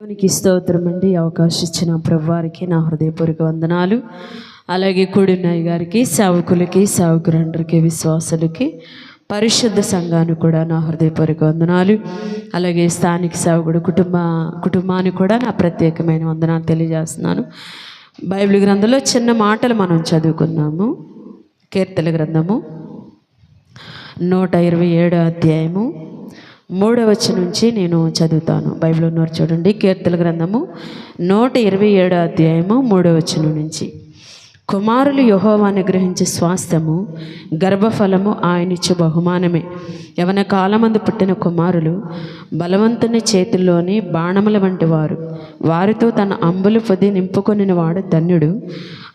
దేవునికి స్తోత్రం అండి. అవకాశం ఇచ్చిన ప్రభువారికి నా హృదయపూర్వక వందనాలు. అలాగే కూడినాయి గారికి సేవకులకి సేవకులందరికీ విశ్వాసులకి పరిశుద్ధ సంఘాన్ని కూడా నా హృదయపూర్వక వందనాలు. అలాగే స్థానిక సేవకుడు కుటుంబ కుటుంబానికి కూడా నా ప్రత్యేకమైన వందనాలు తెలియజేస్తున్నాను. బైబిల్ గ్రంథంలో చిన్న మాటలు మనం చదువుకున్నాము కీర్తల గ్రంథము నూట ఇరవై ఏడో అధ్యాయము మూడవచ్చి నుంచి నేను చదువుతాను. బైబిల్ ఉన్నారు చూడండి కీర్తల గ్రంథము నూట ఇరవై ఏడో అధ్యాయము మూడవచ్చిన నుంచి. కుమారులు యహోవాన్ని గ్రహించే స్వాస్థ్యము గర్భఫలము ఆయనిచ్చు బహుమానమే. యవన కాలమందు పుట్టిన కుమారులు బలవంతుని చేతుల్లోని బాణముల వంటి వారు. వారితో తన అంబులు పొది నింపుకొనిన వాడు ధన్యుడు.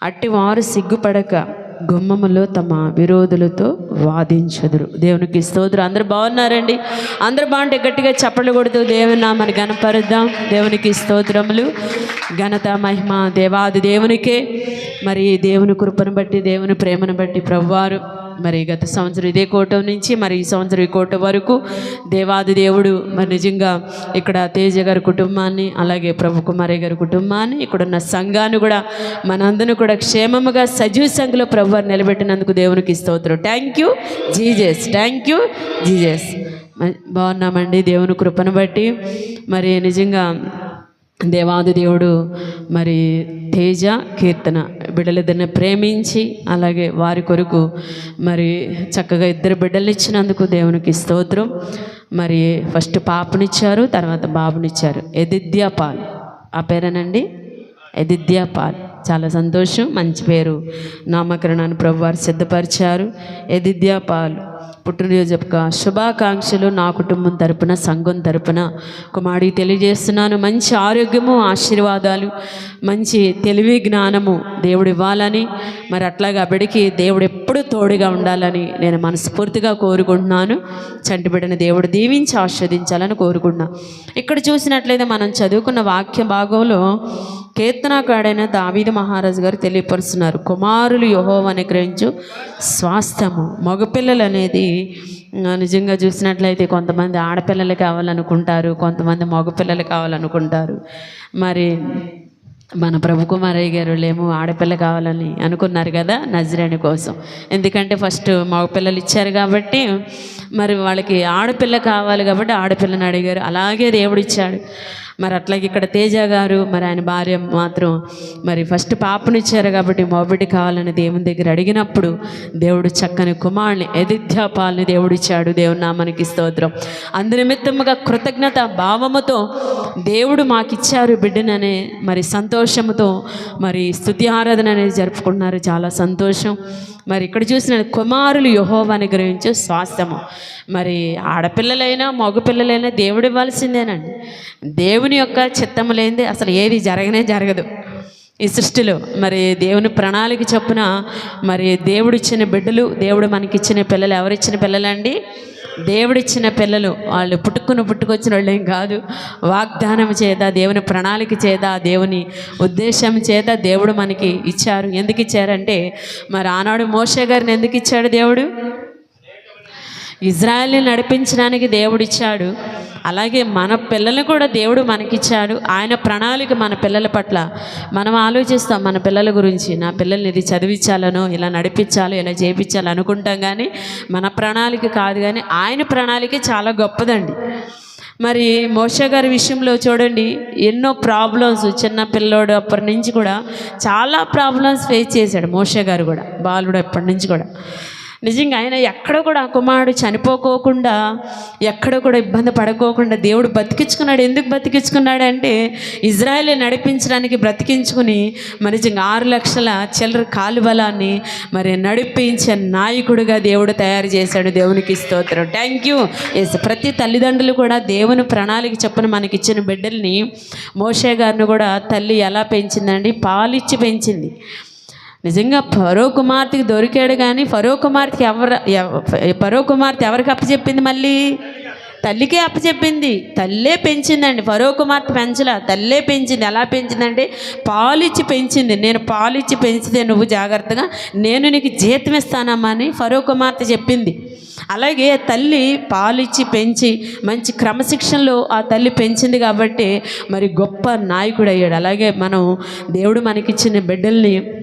అట్టి వారు సిగ్గుపడక గుమ్మములో తమ విరోధులతో వాదించదురు. దేవునికి స్తోత్రం. అందరు బాగున్నారండి? అందరు బాగుంటే గట్టిగా చప్పట్లు కొడుతూ దేవుని నామని గణపరుద్దాం దేవునికి స్తోత్రములు. ఘనత మహిమ దేవాది దేవునికే. మరి దేవుని కృపను బట్టి దేవుని ప్రేమను బట్టి ప్రభువారు మరి గత సంవత్సరం ఇదే కోట నుంచి మరి ఈ సంవత్సరం ఈ కోట వరకు దేవాది దేవుడు మరి నిజంగా ఇక్కడ తేజ గారి కుటుంబాన్ని అలాగే ప్రభు కుమారి గారి కుటుంబాన్ని ఇక్కడ ఉన్న సంఘాన్ని కూడా మనందరూ కూడా క్షేమముగా సజీవ సంఖ్యలో ప్రభు వారు నిలబెట్టినందుకు దేవునికి స్తోత్రం. Thank you Jesus thank you Jesus బాగున్నామండి దేవుని కృపను బట్టి. మరి నిజంగా దేవాది దేవుడు మరి తేజ కీర్తన బిడ్డలిద్దరిని ప్రేమించి అలాగే వారి కొరకు మరి చక్కగా ఇద్దరు బిడ్డలు ఇచ్చినందుకు దేవునికి స్తోత్రం. మరి ఫస్ట్ పాపనిచ్చారు తర్వాత బాబునిచ్చారు. ఎదిద్యా పాల్. ఆ పేరేనండి? ఎదిద్యా పాల్. చాలా సంతోషం మంచి పేరు. నామకరణాన్ని ప్రభువారు సిద్ధపరిచారు. Jedidiah Paul. పుట్టినరోజు యొక్క శుభాకాంక్షలు నా కుటుంబం తరపున సంఘం తరపున. కుమారి తెలియజేస్తున్నాను మంచి ఆరోగ్యము ఆశీర్వాదాలు మంచి తెలివి జ్ఞానము దేవుడు ఇవ్వాలని. మరి అట్లాగా ఆ దేవుడు ఎప్పుడు తోడుగా ఉండాలని నేను మనస్ఫూర్తిగా కోరుకుంటున్నాను. చంటిబిడ్డని దేవుడు దీవించి ఆస్వాదించాలని కోరుకున్నాను ఇక్కడ చూసినట్లయితే మనం చదువుకున్న వాక్య భాగంలో కీర్తనాకాడైన దావీద మహారాజు గారు తెలియపరుస్తున్నారు. కుమారులు యహోవ అనుగ్రహించు స్వాస్థ్యము మగపిల్లలు అనేది నిజంగా చూసినట్లయితే కొంతమంది ఆడపిల్లలు కావాలనుకుంటారు కొంతమంది మగపిల్లలు కావాలనుకుంటారు. మరి మన ప్రభు కుమారయ్య గారు లేము ఆడపిల్ల కావాలని అనుకున్నారు కదా నజరేణి కోసం. ఎందుకంటే ఫస్ట్ మగపిల్లలు ఇచ్చారు కాబట్టి మరి వాళ్ళకి ఆడపిల్ల కావాలి కాబట్టి ఆడపిల్లని అడిగారు. అలాగే దేవుడు ఇచ్చాడు. మరి అట్లాగే ఇక్కడ తేజ గారు మరి ఆయన భార్య మాత్రం మరి ఫస్ట్ పాపనిచ్చారు కాబట్టి మొబిడి కావాలని దేవుని దగ్గర అడిగినప్పుడు దేవుడు చక్కని కుమారుని ఎదిత్యాపాలని దేవుడు ఇచ్చాడు దేవుని నామానికి స్తోత్రం. అందునిమిత్తముగా కృతజ్ఞత భావముతో దేవుడు మాకిచ్చారు బిడ్డననే మరి సంతోషముతో మరి స్తుతి ఆరాధన అనేది జరుపుకుంటున్నారు. చాలా సంతోషం. మరి ఇక్కడ చూసిన కుమారులు యహోవాని గ్రహించే స్వాస్థ్యము. మరి ఆడపిల్లలైనా మగపిల్లలైనా దేవుడు ఇవ్వాల్సిందేనండి. దేవుని యొక్క చిత్తము లేనిదే అసలు ఏది జరగనే జరగదు. ఈ సృష్టిలో మరి దేవుని ప్రణాళిక చొప్పున మరి దేవుడిచ్చిన బిడ్డలు దేవుడు మనకిచ్చిన పిల్లలు ఎవరిచ్చిన పిల్లలండి? దేవుడిచ్చిన పిల్లలు. వాళ్ళు పుట్టుకుని పుట్టుకొచ్చిన వాళ్ళు ఏం కాదు. వాగ్దానం చేత దేవుని ప్రణాళిక చేత దేవుని ఉద్దేశం చేత దేవుడు మనకి ఇచ్చారు. ఎందుకు ఇచ్చారంటే మరి ఆనాడు మోషే గారిని ఎందుకు ఇచ్చాడు దేవుడు? ఇజ్రాయల్ని నడిపించడానికి దేవుడు ఇచ్చాడు అలాగే మన పిల్లల్ని కూడా దేవుడు మనకిచ్చాడు. ఆయన ప్రణాళిక మన పిల్లల పట్ల. మనం ఆలోచిస్తాం మన పిల్లల గురించి. నా పిల్లల్ని ఇది చదివించాలనో ఇలా నడిపించాలో ఇలా చేయించాలి అనుకుంటాం కానీ మన ప్రణాళిక కాదు కానీ ఆయన ప్రణాళిక చాలా గొప్పదండి. మరి మోష గారి విషయంలో చూడండి ఎన్నో ప్రాబ్లమ్స్ చిన్న పిల్లోడు అప్పటి నుంచి కూడా చాలా ప్రాబ్లమ్స్ ఫేస్ చేశాడు మోష గారు కూడా బాలుడు అప్పటి నుంచి కూడా. నిజంగా ఆయన ఎక్కడ కూడా ఆ కుమారుడు చనిపోకోకుండా ఎక్కడ కూడా ఇబ్బంది పడుకోకుండా దేవుడు బతికించుకున్నాడు. ఎందుకు బతికించుకున్నాడు అంటే ఇజ్రాయెల్ నడిపించడానికి బ్రతికించుకుని మరి నిజంగా ఆరు లక్షల చిల్లర కాలుబలాన్ని మరి నడిపించే నాయకుడిగా దేవుడు తయారు చేశాడు దేవునికి స్తోత్రం. థ్యాంక్ యూ ఎస్ ప్రతి తల్లిదండ్రులు కూడా దేవుని ప్రణాళిక చొప్పున మనకి ఇచ్చిన బిడ్డల్ని మోషే గారిని కూడా తల్లి ఎలా పెంచిందండి? పాలిచ్చి పెంచింది. నిజంగా ఫరో కుమార్తెకి దొరికాడు కానీ ఫరో కుమార్తెకి ఎవరు ఎవ- ఫరో కుమార్తె ఎవరికి అప్పచెప్పింది మళ్ళీ? తల్లికే అప్పచెప్పింది. తల్లే పెంచిందండి. ఫరో కుమార్తె పెంచలా. తల్లే పెంచింది. ఎలా పెంచిందంటే పాలిచ్చి పెంచింది. నేను పాలిచ్చి పెంచితే నువ్వు జాగ్రత్తగా నేను నీకు జీతం ఇస్తానమ్మా అని ఫరో కుమార్తె చెప్పింది. అలాగే తల్లి పాలిచ్చి పెంచి మంచి క్రమశిక్షణలో ఆ తల్లి పెంచింది కాబట్టి మరి గొప్ప నాయకుడు అయ్యాడు అలాగే మనం దేవుడు మనకిచ్చిన బిడ్డల్ని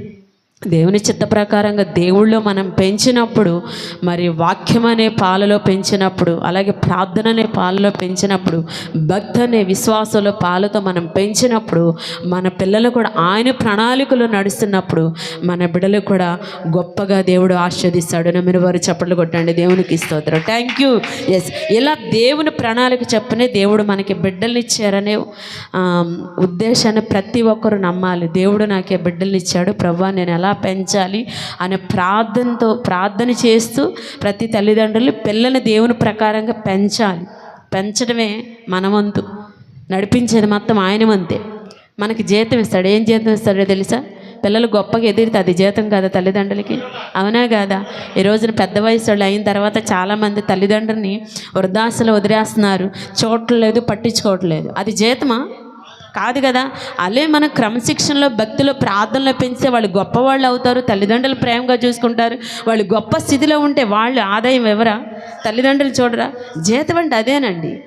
దేవుని చిత్త ప్రకారంగా దేవుళ్ళు మనం పెంచినప్పుడు మరి వాక్యం అనే పాలలో పెంచినప్పుడు అలాగే ప్రార్థన అనే పాలలో పెంచినప్పుడు భక్తి అనే విశ్వాసంలో పాలతో మనం పెంచినప్పుడు మన పిల్లలు కూడా ఆయన ప్రణాళికలో నడుస్తున్నప్పుడు మన బిడ్డలు కూడా గొప్పగా దేవుడు ఆస్వాదిస్తాడు మీరు వారు చప్పట్లు కొట్టండి. దేవునికి స్తోత్రం. థ్యాంక్ యూ ఎస్ ఇలా దేవుని ప్రణాళిక చెప్పనే దేవుడు మనకి బిడ్డలనిచ్చారనే ఉద్దేశాన్ని ప్రతి ఒక్కరు నమ్మాలి. దేవుడు నాకే బిడ్డల్ని ఇచ్చాడు. ప్రభా నేను ఎలా పెంచాలి అనే ప్రార్థనతో ప్రార్థన చేస్తూ ప్రతి తల్లిదండ్రులు పిల్లల్ని దేవుని ప్రకారంగా పెంచాలి. పెంచడమే మన వంతు. నడిపించేది మొత్తం ఆయన వంతే. మనకి జీతం ఇస్తాడు. ఏం జీతం ఇస్తాడో తెలుసా? పిల్లలు గొప్పగా ఎదిరితే అది జీతం కదా తల్లిదండ్రులకి? అవునా కాదా? ఈ రోజున పెద్ద వయసు వాళ్ళు అయిన తర్వాత చాలామంది తల్లిదండ్రులని వృద్ధాశలు వదిలేస్తున్నారు. చూడట్లేదు పట్టించుకోవట్లేదు. అది జీతమా? కాదు కదా? అలే మన క్రమశిక్షణలో భక్తిలో ప్రార్థనలో పెంచితే వాళ్ళు గొప్పవాళ్ళు అవుతారు తల్లిదండ్రులు ప్రేమగా చూసుకుంటారు. వాళ్ళు గొప్ప స్థితిలో ఉంటే వాళ్ళు ఆదాయం ఎవరా? తల్లిదండ్రులు చూడరా? జీతం అంటే అదేనండి.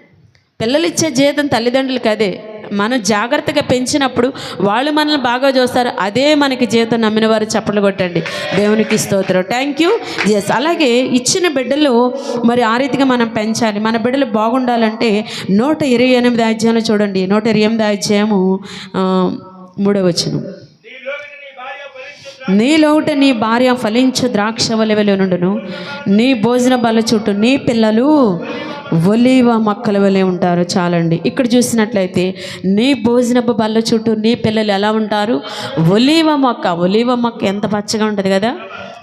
పిల్లలు ఇచ్చే జీతం తల్లిదండ్రులకి అదే. మనం జాగ్రత్తగా పెంచినప్పుడు వాళ్ళు మనల్ని బాగా చూస్తారు అదే మనకి జీవితం నమ్మిన వారు చప్పట్లు కొట్టండి. దేవునికి స్తోత్రం. థ్యాంక్ యూ ఎస్ అలాగే ఇచ్చిన బిడ్డలు మరి ఆ రీతిగా మనం పెంచాలి. మన బిడ్డలు బాగుండాలంటే నూట ఇరవై ఎనిమిది అధ్యాయంలో చూడండి. నూట ఇరవై ఎనిమిది అధ్యాయము మూడవచనం నీలోట నీ భార్య ఫలించు ద్రాక్ష వలె నుండును? నీ భోజన బల చుట్టూ నీ పిల్లలు ఒలీవ మొక్కల వలె ఉంటారు చాలండి. ఇక్కడ చూసినట్లయితే నీ భోజనపు బల్ల చుట్టూ నీ పిల్లలు ఎలా ఉంటారు? ఒలీవ మొక్క ఒలీవ మొక్క ఎంత పచ్చగా ఉంటుంది కదా?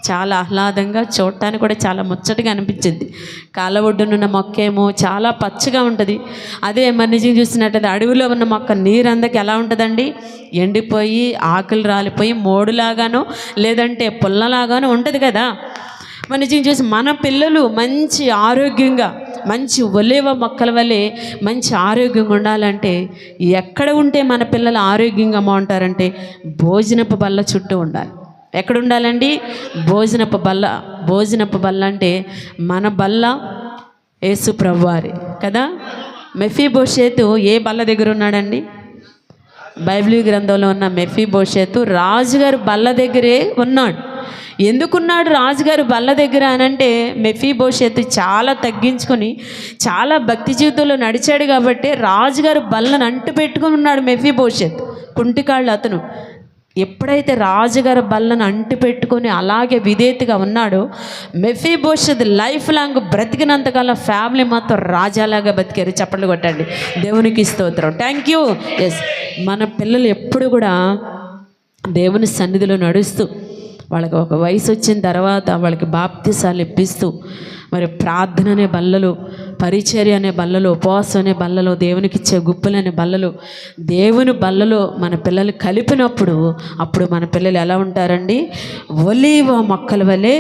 చాలా ఆహ్లాదంగా చూడటానికి కూడా చాలా ముచ్చటగా అనిపించింది. కాళ్ళ ఒడ్డునున్న మొక్క ఏమో చాలా పచ్చగా ఉంటుంది. అదే మరి నిజం చూసినట్టయితే అడవిలో ఉన్న మొక్క నీరు ఎలా ఉంటుందండి? ఎండిపోయి ఆకులు రాలిపోయి మోడులాగానో లేదంటే పుల్లలాగానో ఉంటుంది కదా. మన నిజం చూసి మన పిల్లలు మంచి ఆరోగ్యంగా మంచి ఒలేవ మొక్కల వల్లే మంచి ఆరోగ్యంగా ఉండాలంటే ఎక్కడ ఉంటే మన పిల్లలు ఆరోగ్యంగా బాగుంటారంటే భోజనపు బల్ల చుట్టూ ఉండాలి. ఎక్కడ ఉండాలండి భోజనపు బల్ల భోజనపు బల్ల అంటే మన బల్ల యేసు ప్రభువారి కదా? మెఫీ భోషేతు ఏ బల్ల దగ్గర ఉన్నాడండి బైబిల్ గ్రంథంలో ఉన్న మెఫీ భోషేతు రాజుగారు బల్ల దగ్గరే ఉన్నాడు. ఎందుకున్నాడు రాజుగారు బల్ల దగ్గర అనంటే మెఫీ భోషేతు చాలా తగ్గించుకొని చాలా భక్తి జీవితంలో నడిచాడు కాబట్టి రాజుగారు బల్లను అంటు పెట్టుకుని ఉన్నాడు మెఫీ భోషేత్ కుంటికాళ్ళు అతను. ఎప్పుడైతే రాజుగారి బల్లను అంటి పెట్టుకొని అలాగే విధేయతగా ఉన్నాడో మెఫీ లైఫ్ లాంగ్ బ్రతికినంతకాలం ఫ్యామిలీ మాత్రం రాజాలాగా బతికారు. చప్పట్లు కొట్టండి. దేవునికి స్తోత్రం. థ్యాంక్ యూ ఎస్ మన పిల్లలు ఎప్పుడు కూడా దేవుని సన్నిధిలో నడుస్తూ వాళ్ళకి ఒక వయసు వచ్చిన తర్వాత వాళ్ళకి బాప్తిసాలు ఇప్పిస్తూ మరి ప్రార్థన అనే బల్లలు పరిచర్య అనే బల్లలో ఉపవాసం అనే బల్లలో దేవునికి ఇచ్చే గుప్పలు అనే బల్లలో దేవుని బల్లలో మన పిల్లలు కలిపినప్పుడు అప్పుడు మన పిల్లలు ఎలా ఉంటారండి? ఒలీవ మొక్కల వలె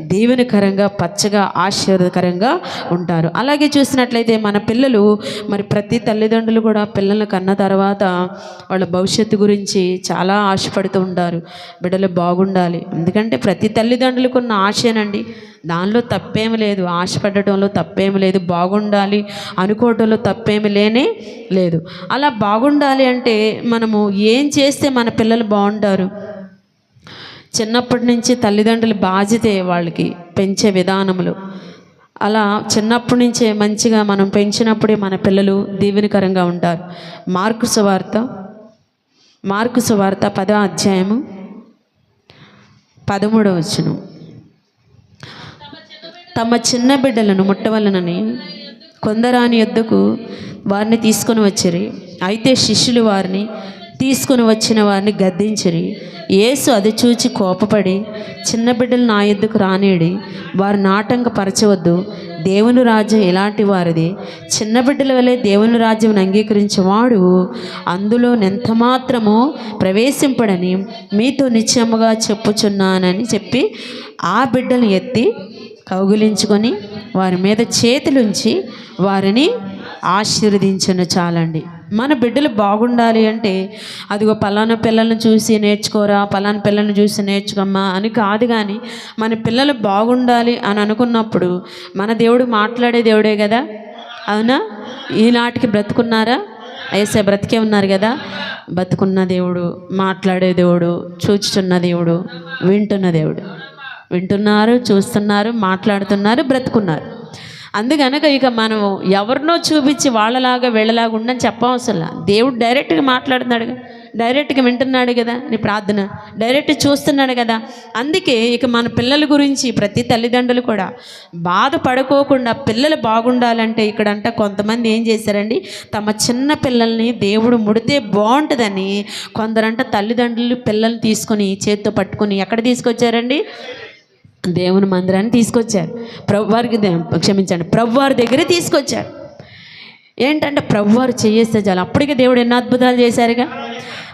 దీవెనకరంగా పచ్చగా ఆశీర్వదకరంగా ఉంటారు. అలాగే చూసినట్లయితే మన పిల్లలు మరి ప్రతి తల్లిదండ్రులు కూడా పిల్లలను కన్న తర్వాత వాళ్ళ భవిష్యత్తు గురించి చాలా ఆశపడుతూ ఉంటారు. బిడ్డలు బాగుండాలి. ఎందుకంటే ప్రతి తల్లిదండ్రులకు ఉన్న ఆశేనండి. దానిలో తప్పేమి లేదు. ఆశపడటంలో తప్పేమి లేదు. బాగుండాలి అనుకోవటంలో తప్పేమి లేనే లేదు. అలా బాగుండాలి అంటే మనము ఏం చేస్తే మన పిల్లలు బాగుంటారు? చిన్నప్పటి నుంచి తల్లిదండ్రుల బాధ్యతే వాళ్ళకి పెంచే విధానములు. అలా చిన్నప్పటి నుంచే మంచిగా మనం పెంచినప్పుడే మన పిల్లలు దీవెనకరంగా ఉంటారు. మార్కు సువార్త మార్కు సువార్త పదో అధ్యాయము పదమూడవ వచనం. తమ చిన్న బిడ్డలను ముట్టవలనని కొందరాని యొద్దకు వారిని తీసుకొని వచ్చిరి. అయితే శిష్యులు వారిని తీసుకొని వచ్చిన వారిని గద్దించిరి. యేసు అది చూచి కోపపడి చిన్న బిడ్డలు నా ఎద్దుకు రానేడి వారు నాటంక పరచవద్దు దేవుని రాజ్యం ఇలాంటి వారిది. చిన్న బిడ్డల వలె దేవుని రాజ్యం అంగీకరించేవాడు అందులో ఎంత మాత్రమో ప్రవేశింపడని మీతో నిశ్చయముగా చెప్పుచున్నానని చెప్పి ఆ బిడ్డను ఎత్తి కౌగులించుకొని వారి మీద చేతులుంచి వారిని ఆశీర్వదించను చాలండి. మన బిడ్డలు బాగుండాలి అంటే అదిగో పలానా పిల్లల్ని చూసి నేర్చుకోరా పలానా పిల్లల్ని చూసి నేర్చుకోమ్మా అని కాదు కానీ మన పిల్లలు బాగుండాలి అని అనుకున్నప్పుడు మన దేవుడు మాట్లాడే దేవుడే కదా? అవునా? ఈనాటికి బ్రతుకున్నారా? ఏసే బ్రతికే ఉన్నారు కదా? బతుకున్న దేవుడు మాట్లాడే దేవుడు చూచుచున్న దేవుడు వింటున్న దేవుడు. వింటున్నారు చూస్తున్నారు మాట్లాడుతున్నారు బ్రతుకున్నారు. అందుకనక ఇక మనం ఎవరినో చూపించి వాళ్ళలాగా వెళ్ళలాగా ఉండని చెప్పవసరం దేవుడు డైరెక్ట్గా మాట్లాడుతున్నాడు కదా. డైరెక్ట్గా వింటున్నాడు కదా నీ ప్రార్థన. డైరెక్ట్ చూస్తున్నాడు కదా. అందుకే ఇక మన పిల్లల గురించి ప్రతి తల్లిదండ్రులు కూడా బాధపడుకోకుండా పిల్లలు బాగుండాలంటే ఇక్కడంట కొంతమంది ఏం చేశారండి? తమ చిన్న పిల్లల్ని దేవుడు ముడితే బాగుంటుందని కొందరంట తల్లిదండ్రులు పిల్లల్ని తీసుకొని చేత్తో పట్టుకొని ఎక్కడ తీసుకొచ్చారండి? దేవుని మందిరాన్ని తీసుకొచ్చారు. ప్రభువారికి క్షమించండి. ప్రభువారి దగ్గరే తీసుకొచ్చారు. ఏంటంటే ప్రభువారు చేయేస్తే చాలు. అప్పటికే దేవుడు ఎన్నో అద్భుతాలు చేశారుగా.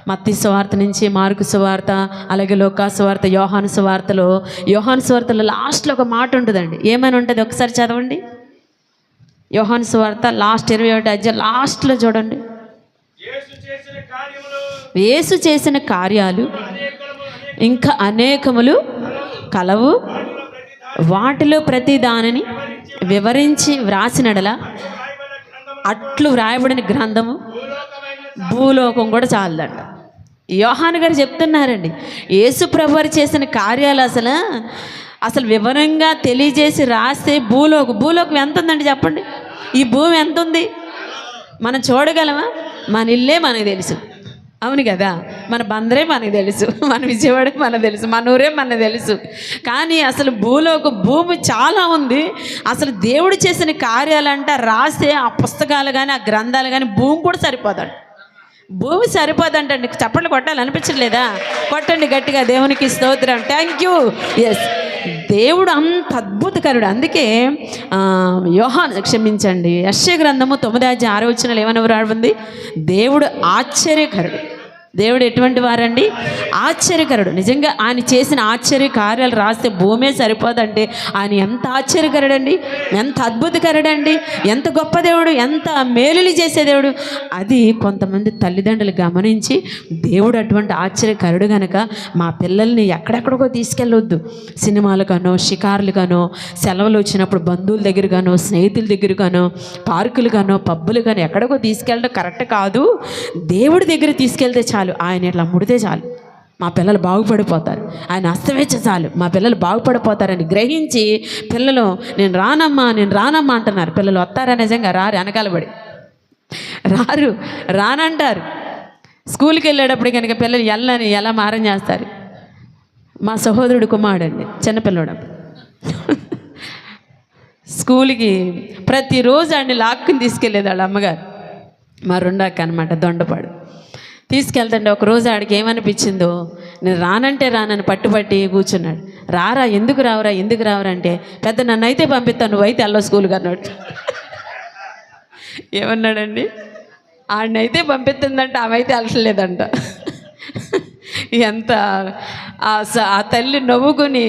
మత్తి సువార్త నుంచి మార్కు సువార్త అలాగే లోకా సువార్త యోహాను సువార్తలో యోహాను సువార్తలో లాస్ట్లో ఒక మాట ఉంటుందండి. ఏమైనా ఉంటుంది? ఒకసారి చదవండి. యోహాను సువార్త లాస్ట్ ఇరవై ఒకటి అధ్యాయం లాస్ట్లో చూడండి. వేసు యేసు చేసిన కార్యాలు ఇంకా అనేకములు కలవు. వాటిలో ప్రతి దానిని వివరించి వ్రాసినడల అట్లు వ్రాయబడిన గ్రంథము భూలోకం కూడా చాలదంట. యోహాన్ గారు చెప్తున్నారండి యేసు ప్రభువారు చేసిన కార్యాలు అసలు అసలు వివరంగా తెలియజేసి రాస్తే భూలోకం భూలోకం ఎంత ఉందండి చెప్పండి? ఈ భూమి ఎంత ఉంది మనం చూడగలమా? మన ఇల్లే మనకు తెలుసు. అవును కదా? మన బందరే మనకు తెలుసు. మన విజయవాడ మనకు తెలుసు. మన ఊరే మనకు తెలుసు. కానీ అసలు భూలోక భూమి చాలా ఉంది. అసలు దేవుడు చేసిన కార్యాలంట రాసే ఆ పుస్తకాలు కానీ ఆ గ్రంథాలు కానీ భూమి కూడా సరిపోదండి భూమి సరిపోదంటండి చప్పట్లు కొట్టాలి అనిపించట్లేదా? కొట్టండి గట్టిగా. దేవునికి స్తోత్రం. థ్యాంక్ యూ ఎస్ దేవుడు అంత అద్భుతకరుడు. అందుకే ఆ, యోహాన్ క్షమించండి. యశ్య గ్రంథము తొమ్మిది ఆరు ఆరో వచ్చిన ఏమని రాబడింది దేవుడు ఆశ్చర్యకరుడు. దేవుడు ఎటువంటి వారండి? ఆశ్చర్యకరుడు. నిజంగా ఆయన చేసిన ఆశ్చర్య కార్యాలు రాస్తే భూమే సరిపోదంటే ఆయన ఎంత ఆశ్చర్యకరుడండి? ఎంత అద్భుతకరుడండి? ఎంత గొప్ప దేవుడు? ఎంత మేలులు చేసే దేవుడు? అది కొంతమంది తల్లిదండ్రులు గమనించి దేవుడు అటువంటి ఆశ్చర్యకరుడు గనక మా పిల్లల్ని ఎక్కడెక్కడికో తీసుకెళ్ళొద్దు. సినిమాలకనో షికారులుగానో సెలవులు వచ్చినప్పుడు బంధువుల దగ్గరగానో స్నేహితుల దగ్గరగానో పార్కులుగానో పబ్బులుగానో ఎక్కడికో తీసుకెళ్ళడం కరెక్ట్ కాదు. దేవుడి దగ్గర తీసుకెళ్తే చాలు. ఆయన ఇట్లా ముడితే చాలు. మా పిల్లలు బాగుపడిపోతారు. ఆయన అస్తవేచ్చ చాలు. మా పిల్లలు బాగుపడిపోతారని గ్రహించి పిల్లలు నేను రానమ్మా నేను రానమ్మా అంటున్నారు. పిల్లలు వస్తారా నిజంగా? రారు వెనకాలబడి రారు రానంటారు. స్కూల్కి వెళ్ళేటప్పుడు కనుక పిల్లలు ఎల్లని ఎలా మారం చేస్తారు? మా సహోదరుడు కుమారుడండి చిన్నపిల్లడు స్కూల్కి ప్రతిరోజు అండి లాక్కుని తీసుకెళ్ళేది వాళ్ళ అమ్మగారు. మా రెండాక అనమాట దొండపాడు. తీసుకెళ్తుంటే ఒక రోజు ఆడికి ఏమనిపించిందో? నేను రానంటే రానని పట్టుబట్టి కూర్చున్నాడు. రారా ఎందుకు రావురా ఎందుకు రావురా అంటే పెద్ద నన్ను అయితే పంపిస్తాను నువ్వైతే వెళ్ళో స్కూల్కి అన్నాడు. ఏమన్నాడండి? ఆడినైతే పంపిస్తుందంట ఆమె అయితే వెళ్ళలేదంట ఎంత ఆ ఆ తల్లి నవ్వుకుని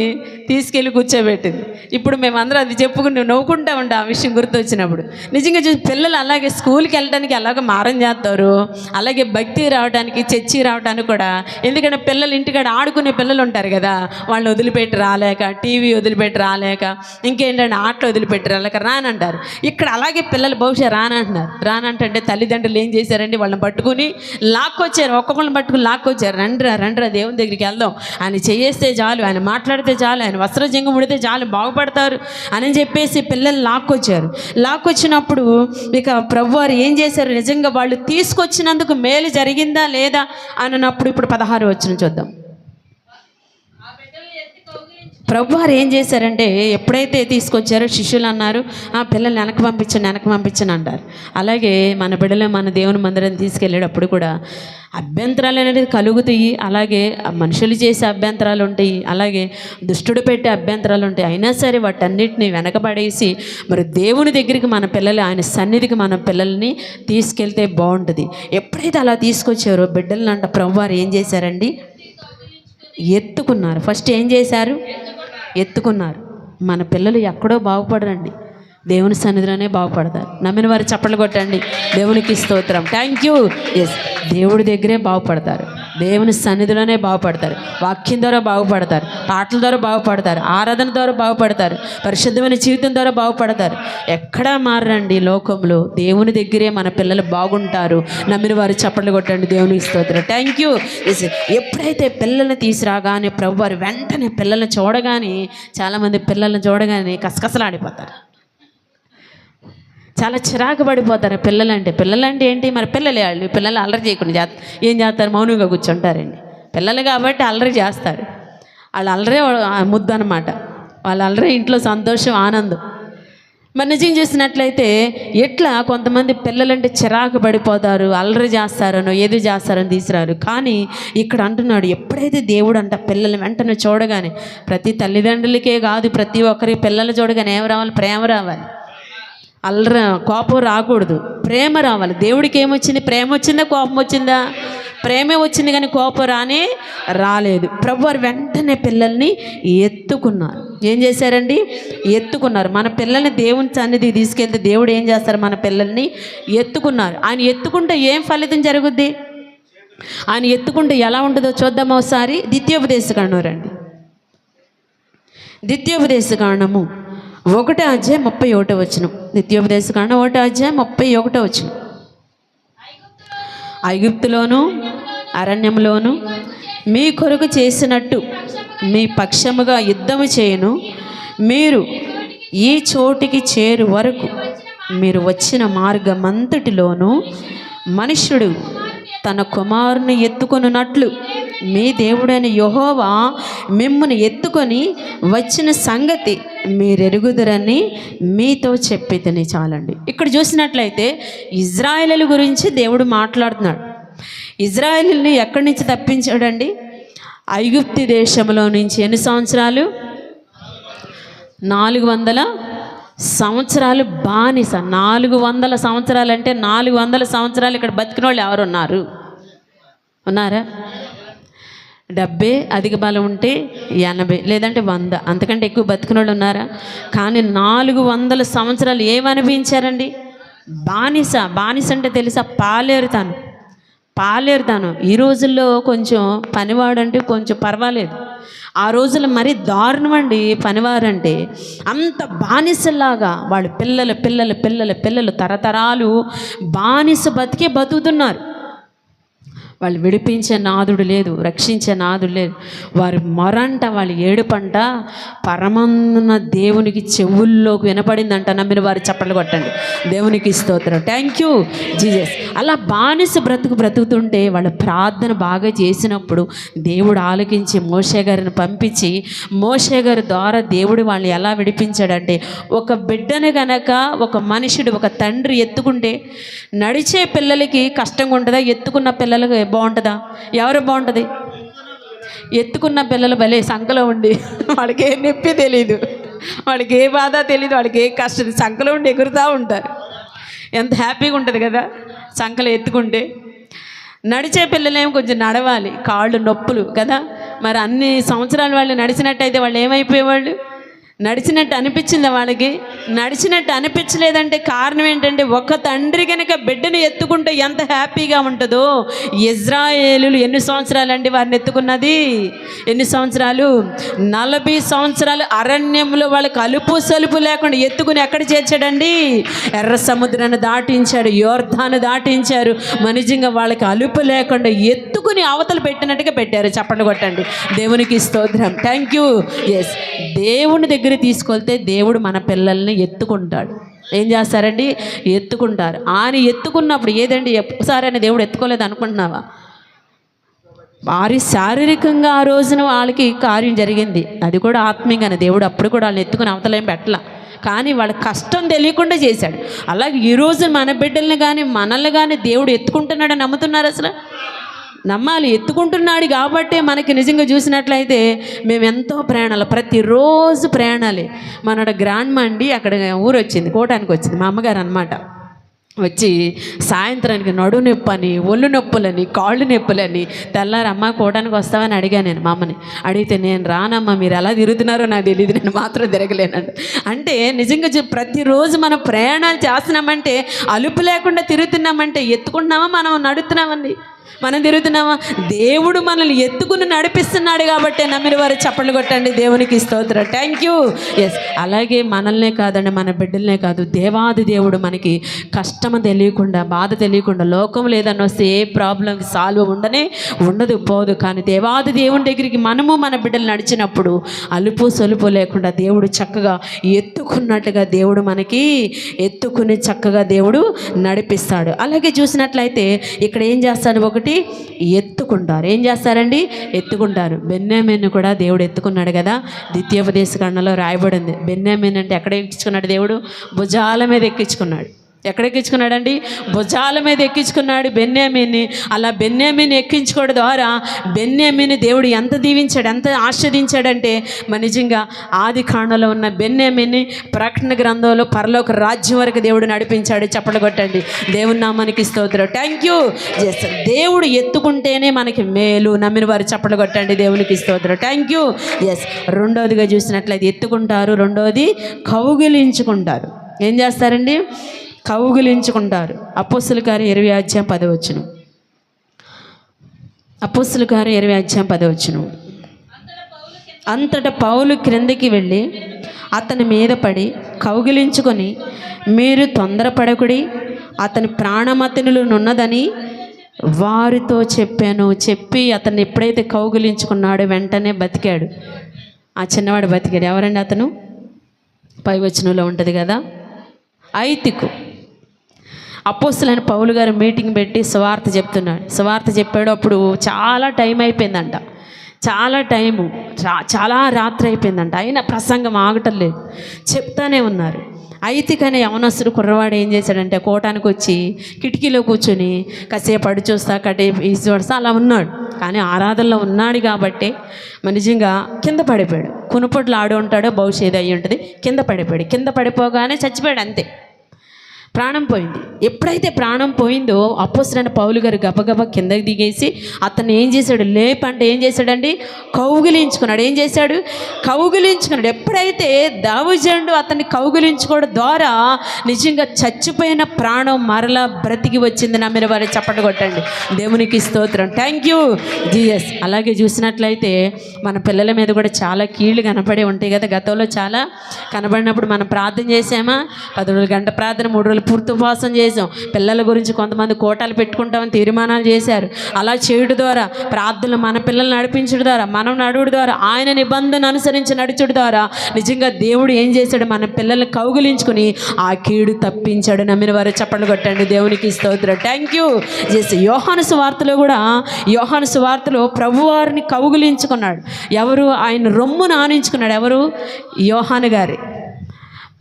తీసుకెళ్ళి కూర్చోబెట్టింది. ఇప్పుడు మేమందరం అది చెప్పుకుని నవ్వుకుంటా ఉంటాం ఆ విషయం గుర్తొచ్చినప్పుడు. నిజంగా చూసి పిల్లలు అలాగే స్కూల్కి వెళ్ళడానికి అలాగే మారం చేస్తారు? అలాగే భక్తి రావడానికి చర్చి రావడానికి కూడా. ఎందుకంటే పిల్లలు ఇంటికాడ ఆడుకునే పిల్లలు ఉంటారు కదా వాళ్ళని వదిలిపెట్టి రాలేక టీవీ వదిలిపెట్టి రాలేక ఇంకేంటంటే ఆటలు వదిలిపెట్టి రాలేక రానంటారు. ఇక్కడ అలాగే పిల్లలు బహుశా రానంటున్నారు. రానంటే తల్లిదండ్రులు ఏం చేశారండి వాళ్ళని పట్టుకుని లాక్కొచ్చారు ఒక్కొక్కరిని పట్టుకుని లాక్కొచ్చారు. రండి రండి దేవుని దగ్గరికి వెళ్దాం. ఆయన చేయేస్తే చాలు ఆయన మాట్లాడితే చాలు ఆయన వస్త్రజంగం ముడితే చాలు బాగుపడతారు అని చెప్పేసి పిల్లలు లాక్కొచ్చారు. లాక్కొచ్చినప్పుడు ఇక ప్రభు వారు ఏం చేశారు? నిజంగా వాళ్ళు తీసుకొచ్చినందుకు మేలు జరిగిందా లేదా? అన్నప్పుడు ఇప్పుడు పదహారు వచ్చిన చూద్దాం. ప్రభు వారు ఏం చేశారంటే ఎప్పుడైతే తీసుకొచ్చారో శిష్యులు అన్నారు ఆ పిల్లల్ని వెనక పంపించండి వెనక పంపించండి అంటారు. అలాగే మన బిడ్డలు మన దేవుని మందిరం తీసుకెళ్ళేటప్పుడు కూడా అభ్యంతరాలు అనేది కలుగుతాయి. అలాగే మనుషులు చేసే అభ్యంతరాలు ఉంటాయి. అలాగే దుష్టుడు పెట్టే అభ్యంతరాలు ఉంటాయి. అయినా సరే వాటన్నిటిని వెనకబడేసి మరి దేవుని దగ్గరికి మన పిల్లలు ఆయన సన్నిధికి మన పిల్లల్ని తీసుకెళ్తే బాగుంటుంది. ఎప్పుడైతే అలా తీసుకొచ్చారో బిడ్డలను అంట ప్రభువారు ఏం చేశారండి? ఎత్తుకున్నారు. ఫస్ట్ ఏం చేశారు? ఎత్తుకున్నారు. మన పిల్లలు ఎక్కడో బాగుపడరండి. దేవుని సన్నిధిలోనే బాగుపడతారు. నమ్మిన వారు చప్పట్లు కొట్టండి. దేవునికి స్తోత్రం. థ్యాంక్ యూ ఎస్ దేవుడి దగ్గరే బాగుపడతారు. దేవుని సన్నిధిలోనే బాగుపడతారు. వాక్యం ద్వారా బాగుపడతారు. పాటల ద్వారా బాగుపడతారు. ఆరాధన ద్వారా బాగుపడతారు. పరిశుద్ధమైన జీవితం ద్వారా బాగుపడతారు. ఎక్కడా మారండి లోకంలో. దేవుని దగ్గరే మన పిల్లలు బాగుంటారు. నమ్మిన వారు చప్పట్లు కొట్టండి. దేవునికి స్తోత్రం. థ్యాంక్ యూ ఎస్ ఎప్పుడైతే పిల్లల్ని తీసుకురాగానే ప్రభు వారు వెంటనే పిల్లల్ని చూడగానే చాలామంది పిల్లల్ని చూడగానే కసకసలాడిపోతారు. చాలా చిరాకు పడిపోతారు పిల్లలంటే. పిల్లలంటే ఏంటి? మరి పిల్లలే వాళ్ళు. పిల్లలు అల్లరి చేయకుండా చేస్తారు ఏం చేస్తారు? మౌనంగా కూర్చుంటారండి. పిల్లలు కాబట్టి అల్లరి చేస్తారు. వాళ్ళు అల్లరే ముద్దు అనమాట వాళ్ళు అల్లరే ఇంట్లో సంతోషం ఆనందం. మరి నిజం చూసినట్లయితే ఎట్లా కొంతమంది పిల్లలంటే చిరాకు పడిపోతారు అల్లరి చేస్తారనో ఏది చేస్తారని తీసిరారు కానీ ఇక్కడ అంటున్నాడు ఎప్పుడైతే దేవుడు అంట పిల్లలు వెంటనే చూడగానే ప్రతి తల్లిదండ్రులకే కాదు ప్రతి ఒక్కరి పిల్లలు చూడగానే ఏం రావాలి? ప్రేమ రావాలి. అల్లర కోపం రాకూడదు. ప్రేమ రావాలి. దేవుడికి ఏమొచ్చింది? ప్రేమ వచ్చిందా? కోపం వచ్చిందా? ప్రేమే వచ్చింది కానీ కోపం రానే రాలేదు. ప్రభువారు వెంటనే పిల్లల్ని ఎత్తుకున్నారు. ఏం చేశారండి? ఎత్తుకున్నారు. మన పిల్లల్ని దేవుని సన్నిధి తీసుకెళ్తే దేవుడు ఏం చేస్తారు? మన పిల్లల్ని ఎత్తుకున్నారు. ఆయన ఎత్తుకుంటే ఏం ఫలితం జరుగుద్ది? ఆయన ఎత్తుకుంటే ఎలా ఉంటుందో చూద్దాం ఒకసారి? ద్వితీయోపదేశ కాండం రండి. ద్వితీయోపదేశ కాండము. ఒకటో అధ్యాయం ముప్పై ఒకటో వచ్చిన నిత్యోపదేశ కాండం ఒకటో అధ్యాయం ముప్పై ఒకటో వచ్చిన ఐగుప్తులోను అరణ్యంలోను మీ కొరకు చేసినట్టు మీ పక్షముగా యుద్ధము చేయను. మీరు ఈ చోటికి చేరు వరకు మీరు వచ్చిన మార్గమంతటిలోనూ మనుష్యుడు తన కుమారుని ఎత్తుకొనున్నట్లు మీ దేవుడైన యహోవా మిమ్మల్ని ఎత్తుకొని వచ్చిన సంగతి మీరెరుగుదరని మీతో చెప్పితని చాలండి. ఇక్కడ చూసినట్లయితే ఇజ్రాయేలు గురించి దేవుడు మాట్లాడుతున్నాడు. ఇజ్రాయేల్ని ఎక్కడి నుంచి తప్పించాడండి? ఐగుప్తి దేశంలో నుంచి ఎన్ని సంవత్సరాలు? నాలుగు వందల సంవత్సరాలు బానిస. నాలుగు వందల సంవత్సరాలు అంటే నాలుగు వందల సంవత్సరాలు ఇక్కడ బతికిన వాళ్ళు ఎవరు ఉన్నారు ఉన్నారా? డెబ్బై అధిక బలం ఉంటే ఎనభై లేదంటే వంద. అంతకంటే ఎక్కువ బతికిన వాళ్ళు ఉన్నారా? కానీ నాలుగు వందల సంవత్సరాలు ఏమనిపించారండి బానిస బానిస అంటే తెలుసా? పాలేరుతాను. పాలేరుతాను. ఈ రోజుల్లో కొంచెం పనివాడంటే కొంచెం పర్వాలేదు. ఆ రోజుల్లో మరీ దారుణం అండి పనివారంటే. అంత బానిసలాగా వాళ్ళ పిల్లల పిల్లల పిల్లల పిల్లలు తరతరాలు బానిస బతికే బతుకుతున్నారు. వాళ్ళు విడిపించే నాదుడు లేదు రక్షించే నాదుడు లేదు. వారి మొరంట వాళ్ళ ఏడుపంట పరమన్న దేవునికి చెవుల్లోకి వినపడిందంట నమ్మిన వారు చప్పట్లు కొట్టండి. దేవునికి స్తోత్రం. థ్యాంక్ యూ జీజస్ అలా బానిస బ్రతుకు బ్రతుకుతుంటే వాళ్ళ ప్రార్థన బాగా చేసినప్పుడు దేవుడు ఆలకించి మోషే గారిని పంపించి మోషే గారి ద్వారా దేవుడు వాళ్ళని ఎలా విడిపించాడంటే ఒక బిడ్డను గనక ఒక మనుషుడు ఒక తండ్రి ఎత్తుకుంటే నడిచే పిల్లలకి కష్టంగా ఉంటుందా ఎత్తుకున్న పిల్లలకి బాగుంటుందా? ఎవరు బాగుంటుంది? ఎత్తుకున్న పిల్లలు భలే సంఖలో ఉండి. వాళ్ళకి ఏ నొప్పి తెలియదు వాళ్ళకి ఏ బాధ తెలియదు వాళ్ళకి ఏ కష్టం. సంఖలో ఉండి ఎగురుతూ ఉంటారు. ఎంత హ్యాపీగా ఉంటుంది కదా? సంఖలు ఎత్తుకుంటే. నడిచే పిల్లలేం కొంచెం నడవాలి. కాళ్ళు నొప్పులు కదా? మరి అన్ని సంవత్సరాలు వాళ్ళు నడిచినట్టయితే వాళ్ళు ఏమైపోయేవాళ్ళు? నడిచినట్టు అనిపించిందా వాళ్ళకి? నడిచినట్టు అనిపించలేదంటే కారణం ఏంటంటే ఒక తండ్రి కనుక బిడ్డను ఎత్తుకుంటే ఎంత హ్యాపీగా ఉంటుందో? ఇజ్రాయేలు ఎన్ని సంవత్సరాలు అండి వారిని ఎత్తుకున్నది? ఎన్ని సంవత్సరాలు? నలభై సంవత్సరాలు అరణ్యంలో వాళ్ళకి అలుపు సలుపు లేకుండా ఎత్తుకుని ఎక్కడ చేర్చాడండి? ఎర్ర సముద్రాన్ని దాటించాడు యోర్ధాను దాటించారు. మనిజంగా వాళ్ళకి అలుపు లేకుండా ఎత్తుకుని అవతలు పెట్టినట్టుగా పెట్టారు. చప్పట్లు కొట్టండి. దేవునికి స్తోత్రం. థ్యాంక్ యూ ఎస్ దేవుని దగ్గర తీసుకెళ్తే దేవుడు మన పిల్లల్ని ఎత్తుకుంటాడు. ఏం చేస్తారండి? ఎత్తుకుంటారు. ఆయన ఎత్తుకున్నప్పుడు ఏదండి? ఎప్పుసారి అని దేవుడు ఎత్తుకోలేదు అనుకుంటున్నావా? వారి శారీరకంగా ఆ రోజున వాళ్ళకి కార్యం జరిగింది. అది కూడా ఆత్మీయంగానే. దేవుడు అప్పుడు కూడా వాళ్ళని ఎత్తుకుని అవతలేం పెట్టలా. కానీ వాళ్ళ కష్టం తెలియకుండా చేశాడు. అలాగే ఈరోజు మన బిడ్డల్ని కానీ మనల్ని కానీ దేవుడు ఎత్తుకుంటున్నాడని నమ్ముతున్నారు అసలు? నమ్మాలి ఎత్తుకుంటున్నాడు కాబట్టే మనకి నిజంగా చూసినట్లయితే మేము ఎంతో ప్రయాణాలు ప్రతిరోజు ప్రయాణాలే. మన గ్రాండ్ మండి అక్కడ ఊరు వచ్చింది కోటానికి వచ్చింది మా అమ్మగారు అనమాట వచ్చి సాయంత్రానికి నడు నొప్పని ఒళ్ళు నొప్పులని కాళ్ళు నొప్పులని తెల్లారమ్మ కోటానికి వస్తావని అడిగాను నేను మా అమ్మని. అడిగితే నేను రానమ్మా మీరు ఎలా తిరుగుతున్నారో నాకు తెలియదు నేను మాత్రం తిరగలేనండి అంటే నిజంగా ప్రతిరోజు మనం ప్రయాణాలు చేస్తున్నామంటే అలుపు లేకుండా తిరుగుతున్నామంటే ఎత్తుకుంటున్నామా మనం నడుస్తున్నామండి మనం తిరుగుతున్నామా? దేవుడు మనల్ని ఎత్తుకుని నడిపిస్తున్నాడు కాబట్టి నమ్మిన వారు చప్పట్లు కొట్టండి. దేవునికి స్తోత్రం. థ్యాంక్ యూ ఎస్ అలాగే మనల్నే కాదండి మన బిడ్డలనే కాదు. దేవాది దేవుడు మనకి కష్టం తెలియకుండా బాధ తెలియకుండా లోకం లేదని వస్తే ఏ ప్రాబ్లం సాల్వ్ ఉండనే ఉండదు పోదు. కానీ దేవాది దేవుని దగ్గరికి మనము మన బిడ్డలు నడిచినప్పుడు అలుపు సొలుపు లేకుండా దేవుడు చక్కగా ఎత్తుకున్నట్టుగా దేవుడు మనకి ఎత్తుకుని చక్కగా దేవుడు నడిపిస్తాడు. అలాగే చూసినట్లయితే ఇక్కడ ఏం చేస్తాడు? ఒకటి ఎత్తుకుంటారు. ఏం చేస్తారండి? ఎత్తుకుంటారు. బెన్యామిన్ కూడా దేవుడు ఎత్తుకున్నాడు కదా? ద్వితీయోపదేశ ఖండంలో రాయబడింది. బెన్యామిన్ అంటే ఎక్కడ ఎక్కించుకున్నాడు దేవుడు? భుజాల మీద ఎక్కించుకున్నాడు. ఎక్కడెక్కించుకున్నాడండి? భుజాల మీద ఎక్కించుకున్నాడు బెన్యామీని అలా బెన్యామీని ఎక్కించుకోవడం ద్వారా బెన్యామీని దేవుడు ఎంత దీవించాడు ఎంత ఆశ్రదించాడంటే మన నిజంగా ఆది కాండలో ఉన్న బెన్యామీని ప్రకటన గ్రంథంలో పరలోక రాజ్యం వరకు దేవుడు నడిపించాడు. చప్పట్లు కొట్టండి. దేవుని నామానికి స్తోత్రం. థ్యాంక్ యూ ఎస్ దేవుడు ఎత్తుకుంటేనే మనకి మేలు. నమ్మిన వారు చప్పట్లు కొట్టండి. దేవునికి స్తోత్రం. థ్యాంక్ యూ ఎస్ రెండవదిగా చూసినట్లయితే ఎత్తుకుంటారు రెండోది కౌగిలించుకుంటారు. ఏం చేస్తారండి? కౌగులించుకుంటారు. అపోస్తుల గారు ఇరవై అధ్యాయం పదవచ్చును అపోస్తుల గారు ఇరవై అధ్యాయం పదవచ్చును అంతటా పౌలు క్రిందికి వెళ్ళి అతని మీద పడి కౌగిలించుకొని మీరు తొందరపడకుడి అతని ప్రాణమతనులు నున్నదని వారితో చెప్పాను. చెప్పి అతన్ని ఎప్పుడైతే కౌగిలించుకున్నాడో వెంటనే బతికాడు. ఆ చిన్నవాడు బతికాడు. ఎవరండి అతను? పైవచనంలో ఉంటుంది కదా. ఐతికు అపోస్తులైన పౌలు గారు మీటింగ్ పెట్టి స్వార్థ చెప్తున్నాడు స్వార్థ చెప్పాడు అప్పుడు చాలా టైం అయిపోయిందంట. చాలా టైము చా- చాలా రాత్రి అయిపోయిందంట. అయినా ప్రసంగం ఆగటం లేదు. చెప్తానే ఉన్నారు. అయితే కానీ యవనస్తుడు కుర్రవాడు ఏం చేశాడంటే కోటానికి వచ్చి కిటికీలో కూర్చొని కాసేపు అడి చూస్తా కటే ఈసి చూస్తా అలా ఉన్నాడు. కానీ ఆరాధనలో ఉన్నాడు కాబట్టి నిజంగా కింద పడిపోయాడు. కునుపట్లు ఆడు ఉంటాడో భవిష్యత్తు అయ్యి ఉంటుంది? కింద పడిపోయాడు. కింద పడిపోగానే చచ్చిపోయాడు అంతే. ప్రాణం పోయింది. ఎప్పుడైతే ప్రాణం పోయిందో అప్పసరైన పౌలు గారు గబగబ కిందకి దిగేసి అతను ఏం చేశాడు? లేపంటే ఏం చేశాడండి? కౌగులించుకున్నాడు. ఏం చేశాడు? కౌగులించుకున్నాడు. ఎప్పుడైతే దావుజండు అతన్ని కౌగులించుకోవడం ద్వారా నిజంగా చచ్చిపోయిన ప్రాణం మరలా బ్రతికి వచ్చింది నా మీరు వారి చప్పట కొట్టండి. దేవునికి స్తోత్రం. థ్యాంక్ యూ జీఎస్ అలాగే చూసినట్లయితే మన పిల్లల మీద కూడా చాలా కీళ్ళు కనపడే ఉంటాయి కదా. గతంలో చాలా కనబడినప్పుడు మనం ప్రార్థన చేసామా పది రోజుల గంట ప్రార్థన మూడు రోజులు పూర్తి చేసాం పిల్లల గురించి కొంతమంది కోటాలు పెట్టుకుంటామని తీర్మానాలు చేశారు. అలా చేయడం ద్వారా ప్రార్థనలు మన పిల్లల్ని నడిపించడం ద్వారా మనం నడువుడు ద్వారా ఆయన నిబంధన అనుసరించి నడుచుడు ద్వారా నిజంగా దేవుడు ఏం చేశాడు? మన పిల్లల్ని కౌగులించుకుని ఆ కీడు తప్పించాడు. నమ్మిన వారు చప్పట్లు కొట్టండి. దేవునికి స్తోత్రం. థ్యాంక్ యూ చేసి యోహాను సువార్తలో కూడా యోహాను సువార్తలో ప్రభువారిని కౌగులించుకున్నాడు. ఎవరు? ఆయన రొమ్మును ఆనించుకున్నాడు. ఎవరు? యోహాను గారి.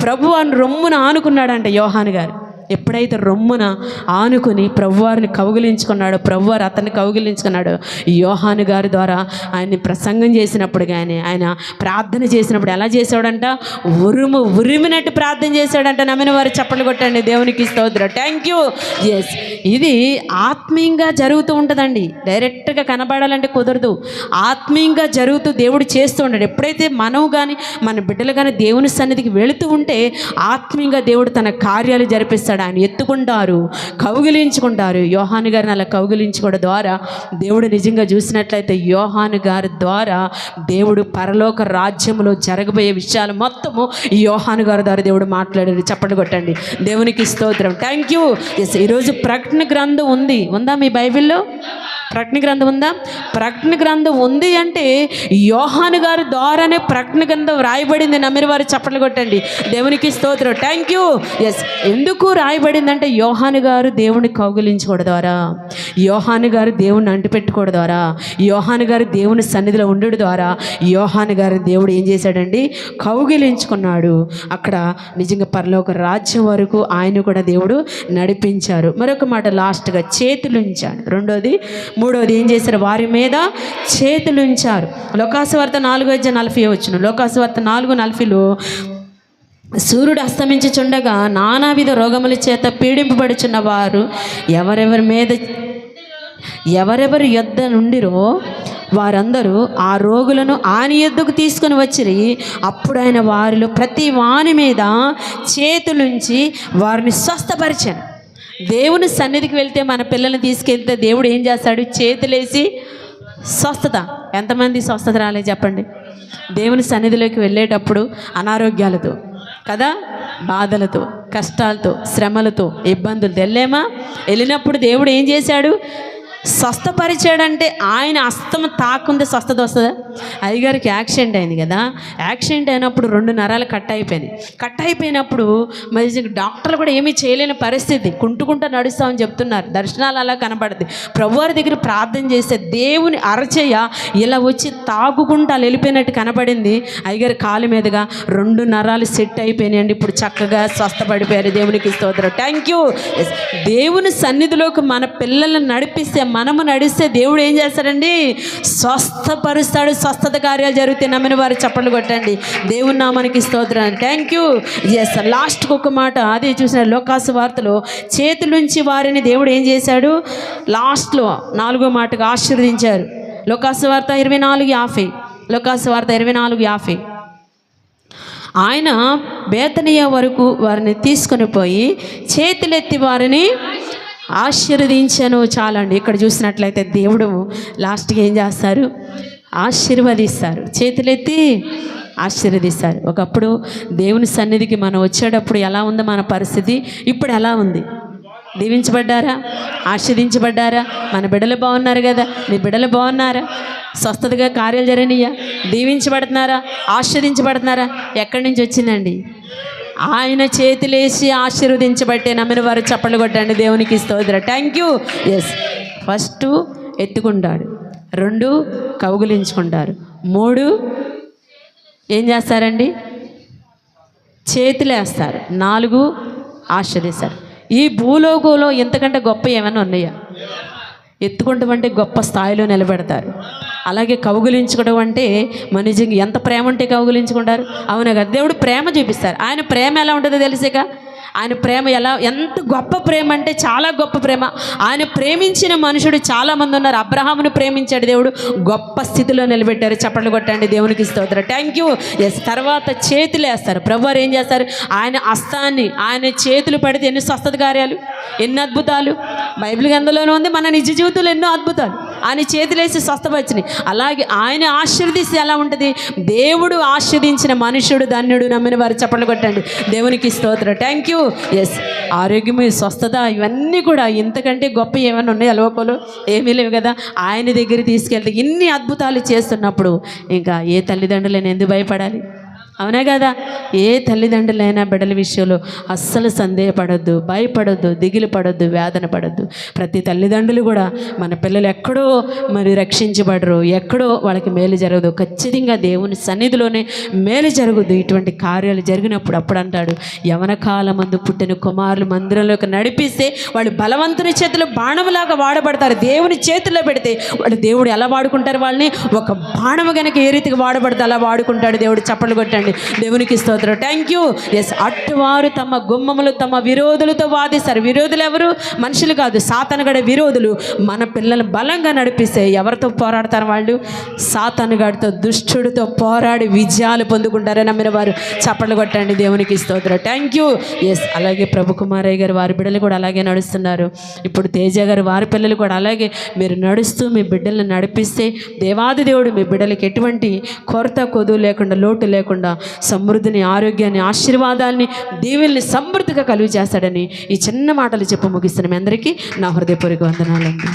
ప్రభు అని రొమ్మున ఆనుకున్నాడంట యోహాను గారు. ఎప్పుడైతే రొమ్మున ఆనుకుని ప్రభువారిని కౌగిలించుకున్నాడో ప్రభువారు అతన్ని కౌగిలించుకున్నాడు యోహాను గారి ద్వారా ఆయన్ని ప్రసంగం చేసినప్పుడు కానీ ఆయన ప్రార్థన చేసినప్పుడు ఎలా చేశాడంట? ఉరుము ఉరిమినట్టు ప్రార్థన చేశాడంట. నమ్మిన వారు చప్పట్లు కొట్టండి. దేవునికి స్తోత్రం. థ్యాంక్ యూ ఎస్ ఇది ఆత్మీయంగా జరుగుతూ ఉంటుందండి. డైరెక్ట్గా కనబడాలంటే కుదరదు. ఆత్మీయంగా జరుగుతూ దేవుడు చేస్తూ ఉంటాడు ఎప్పుడైతే మనం కానీ మన బిడ్డలు కానీ దేవుని సన్నిధికి వెళుతూ ఉంటే ఆత్మీయంగా దేవుడు తన కార్యాలు జరిపిస్తాడు. ఆయన ఎత్తుకుంటారు కౌగిలించుకుంటారు. యోహాను గారిని అలా కౌగిలించుకోవడం ద్వారా దేవుడు నిజంగా చూసినట్లయితే యోహాను గారి ద్వారా దేవుడు పరలోక రాజ్యంలో జరగబోయే విషయాలు మొత్తము ఈ యోహాను గారి ద్వారా దేవుడు మాట్లాడారు. చప్పట్లు కొట్టండి. దేవునికి స్తోత్రం. థ్యాంక్ యూ ఎస్ ఈరోజు ప్రకటన గ్రంథం ఉంది. ఉందా మీ బైబిల్లో? ప్రకటన గ్రంథం ఉందా? ప్రకటన గ్రంథం ఉంది అంటే యోహాను గారి ద్వారానే ప్రకటన గ్రంథం రాయబడింది నమ్మిన వారు చప్పట్లు కొట్టండి. దేవునికి స్తోత్రం. థ్యాంక్ యూ ఎస్ ఎందుకు రాయబడిందంటే యోహాను గారు దేవుని కౌగిలించుకోవడం ద్వారా. యోహాను గారు దేవుని అంటిపెట్టుకోవడం ద్వారా. యోహాను గారు దేవుని సన్నిధిలో ఉండడం ద్వారా యోహాను గారు దేవుడు ఏం చేశాడండి? కౌగిలించుకున్నాడు. అక్కడ నిజంగా పరలోక రాజ్యం వరకు ఆయన కూడా దేవుడు నడిపించారు. మరొక మాట లాస్ట్గా చేతులుంచాడు. రెండోది మూడోది ఏం చేశారు? వారి మీద చేతులుంచారు. లోకాసువార్త నాలుగు వచ్చి నలభై వచ్చును లోకాసువార్త నాలుగు నలభైలో సూర్యుడు అస్తమించుచుండగా నానావిధ రోగముల చేత పీడింపబడుచున్న వారు ఎవరెవరి మీద ఎవరెవరి యొద్ద నుండిరో వారందరూ ఆ రోగులను ఆని యొద్దకు తీసుకుని వచ్చిరి. అప్పుడు ఆయన వారిలో ప్రతి వాని మీద చేతులుంచి వారిని స్వస్థపరిచాను దేవుని సన్నిధికి వెళ్తే మన పిల్లల్ని తీసుకెళ్తే దేవుడు ఏం చేస్తాడు? చేతులేసి స్వస్థత. ఎంతమంది స్వస్థత రాలేదు చెప్పండి. దేవుని సన్నిధిలోకి వెళ్ళేటప్పుడు అనారోగ్యాలతో కదా? బాధలతో కష్టాలతో శ్రమలతో ఇబ్బందులు వెళ్ళామా? వెళ్ళినప్పుడు దేవుడు ఏం చేశాడు? స్వస్థపరిచాడంటే ఆయన అస్తమ తాకుంది స్వస్థత వస్తుందా? అయ్యగారికి యాక్సిడెంట్ అయింది కదా. యాక్సిడెంట్ అయినప్పుడు రెండు నరాలు కట్ అయిపోయింది కట్ అయిపోయినప్పుడు మరి డాక్టర్లు కూడా ఏమీ చేయలేని పరిస్థితి. కుంటుకుంటూ నడుస్తామని చెప్తున్నారు. దర్శనాలు అలా కనబడుతుంది ప్రభువారి దగ్గర ప్రార్థన చేస్తే దేవుని అరచేయ ఇలా వచ్చి తాగుకుంటూ అలా వెళ్ళిపోయినట్టు కనబడింది. అయ్యగారి కాలు మీదుగా రెండు నరాలు సెట్ అయిపోయినాయండి. ఇప్పుడు చక్కగా స్వస్థపడిపోయారు. దేవునికి స్తోత్రం. థ్యాంక్ యూ దేవుని సన్నిధిలోకి మన పిల్లల్ని నడిపిస్తే మనము నడిస్తే దేవుడు ఏం చేస్తాడండి? స్వస్థపరుస్తాడు స్వస్థత కార్యాలు జరిగితే నమ్మిన వారు చప్పట్లు కొట్టండి. దేవుని నామానికి స్తోత్రం. థ్యాంక్ యూ ఎస్ లాస్ట్కి ఒక మాట. అదే చూసిన లోకాసు వార్తలో చేతుల నుంచి వారిని దేవుడు ఏం చేశాడు? లాస్ట్లో నాలుగో మాటగా ఆశీర్వదించారు. లోకాసు వార్త ఇరవై నాలుగు యాభై. లోకాసు వార్త ఇరవై నాలుగు యాభై. ఆయన బేతనీయ వరకు వారిని తీసుకొని పోయి చేతులెత్తి వారిని ఆశీర్వదించను చాలండి. ఇక్కడ చూసినట్లయితే దేవుడు లాస్ట్కి ఏం చేస్తారు? ఆశీర్వదిస్తారు. చేతులెత్తి ఆశీర్వదిస్తారు. ఒకప్పుడు దేవుని సన్నిధికి మనం వచ్చేటప్పుడు ఎలా ఉందో మన పరిస్థితి? ఇప్పుడు ఎలా ఉంది? దీవించబడ్డారా? ఆశీర్దించబడ్డారా మన బిడ్డలు బాగున్నారు కదా? మీ బిడ్డలు బాగున్నారా? స్వస్థతగా కార్యాలు జరిగినాయా? దీవించబడుతున్నారా? ఆశీర్దించబడుతున్నారా ఎక్కడి నుంచి వచ్చిందండి? ఆయన చేతిలేసి ఆశీర్వదించబట్టే నమ్మిన వారు చప్పట్లు కొట్టండి. దేవునికి స్తోత్ర. థ్యాంక్ యూ ఎస్ ఫస్ట్ ఎత్తుకుంటాడు. రెండు కౌగులించుకుంటారు. మూడు ఏం చేస్తారండి? చేతులేస్తారు. నాలుగు ఆశ్రదిస్తారు ఈ భూలోకంలో ఇంతకంటే గొప్ప ఏమైనా ఉన్నాయా? ఎత్తుకుంటామంటే గొప్ప స్థాయిలో నిలబెడతారు. అలాగే కౌగులించుకోవడం అంటే మనిషికి ఎంత ప్రేమ ఉంటే కౌగులించుకుంటారు? అవునా కదా? దేవుడు ప్రేమ చూపిస్తారు. ఆయన ప్రేమ ఎలా ఉంటుందో తెలిసేక ఆయన ప్రేమ ఎలా ఎంత గొప్ప ప్రేమ అంటే చాలా గొప్ప ప్రేమ. ఆయన ప్రేమించిన మనుషుడు చాలామంది ఉన్నారు. అబ్రహామును ప్రేమించాడు దేవుడు. గొప్ప స్థితిలో నిలబెట్టారు. చప్పట్లు కొట్టండి. దేవునికి స్తోత్రం. థ్యాంక్ యూ ఎస్ తర్వాత చేతులు వేస్తారు. ప్రభు ఏం చేస్తారు? ఆయన అస్తాన్ని ఆయన చేతులు పడితే ఎన్ని స్వస్థత కార్యాలు ఎన్ని అద్భుతాలు. బైబిల్ గ్రంథంలోనే ఉంది మన నిజ జీవితంలో ఎన్నో అద్భుతాలు. ఆయన చేతులేసి స్వస్థపరిచినాయి అలాగే ఆయన ఆశీర్దిస్తే ఎలా ఉంటుంది? దేవుడు ఆశీర్దించిన మనుషుడు ధన్యుడు నమ్మిన వారు చప్పట్లు కొట్టండి. దేవునికి స్తోత్రం. థ్యాంక్ యూ ఎస్ ఆరోగ్యము స్వస్థత ఇవన్నీ కూడా ఇంతకంటే గొప్ప ఏమైనా ఉన్నాయి లోపలు ఏమీ లేవు కదా. ఆయన దగ్గర తీసుకెళ్తే ఇన్ని అద్భుతాలు చేస్తున్నప్పుడు ఇంకా ఏ తల్లిదండ్రులను ఎందుకు భయపడాలి? అవునా కదా? ఏ తల్లిదండ్రులైనా బిడ్డల విషయంలో అస్సలు సందేహపడొద్దు భయపడొద్దు దిగులు పడొద్దు వేదన పడొద్దు. ప్రతి తల్లిదండ్రులు కూడా మన పిల్లలు ఎక్కడో మరి రక్షించబడరు ఎక్కడో వాళ్ళకి మేలు జరగదు. ఖచ్చితంగా దేవుని సన్నిధిలోనే మేలు జరుగుద్దు. ఇటువంటి కార్యాలు జరిగినప్పుడు అప్పుడు అంటాడు యవన కాలమందు పుట్టిన కుమారులు మందిరంలోకి నడిపిస్తే వాళ్ళు బలవంతుని చేతిలో బాణములాగా వాడబడతారు. దేవుని చేతిలో పెడితే వాళ్ళు దేవుడు ఎలా వాడుకుంటారు వాళ్ళని? ఒక బాణము కనుక ఏ రీతికి వాడబడితే అలా వాడుకుంటాడు దేవుడు చప్పట్లు కొట్టాడు. దేవునికి స్తోత్రం. థ్యాంక్ యూ ఎస్ అట్టువారు తమ గుమ్మములు తమ విరోధులతో వాదిస్తారు. విరోధులు ఎవరు? మనుషులు కాదు సాతనగడ విరోధులు. మన పిల్లలు బలంగా నడిపిస్తే ఎవరితో పోరాడతారు వాళ్ళు? సాతనగాడితో దుష్టుడితో పోరాడి విజయాలు పొందుకుంటారని నమ్మిన వారు చప్పట్లు కొట్టండి. దేవునికి స్తోత్రం. థ్యాంక్ యూ ఎస్ అలాగే ప్రభు కుమారయ్య గారు వారి బిడ్డలు కూడా అలాగే నడుస్తున్నారు. ఇప్పుడు తేజ గారు వారి పిల్లలు కూడా అలాగే మీరు నడుస్తూ మీ బిడ్డలను నడిపిస్తే దేవాది దేవుడు మీ బిడ్డలకి ఎటువంటి కొరత కొదు లేకుండా లోటు లేకుండా సమృద్ధిని ఆరోగ్యాన్ని ఆశీర్వాదాన్ని దీవుల్ని సమృద్ధిగా కలుగు చేస్తాడని ఈ చిన్న మాటలు చెప్పు ముగిస్తున్నాం. అందరికీ నా హృదయపూర్వక వందనాలండి.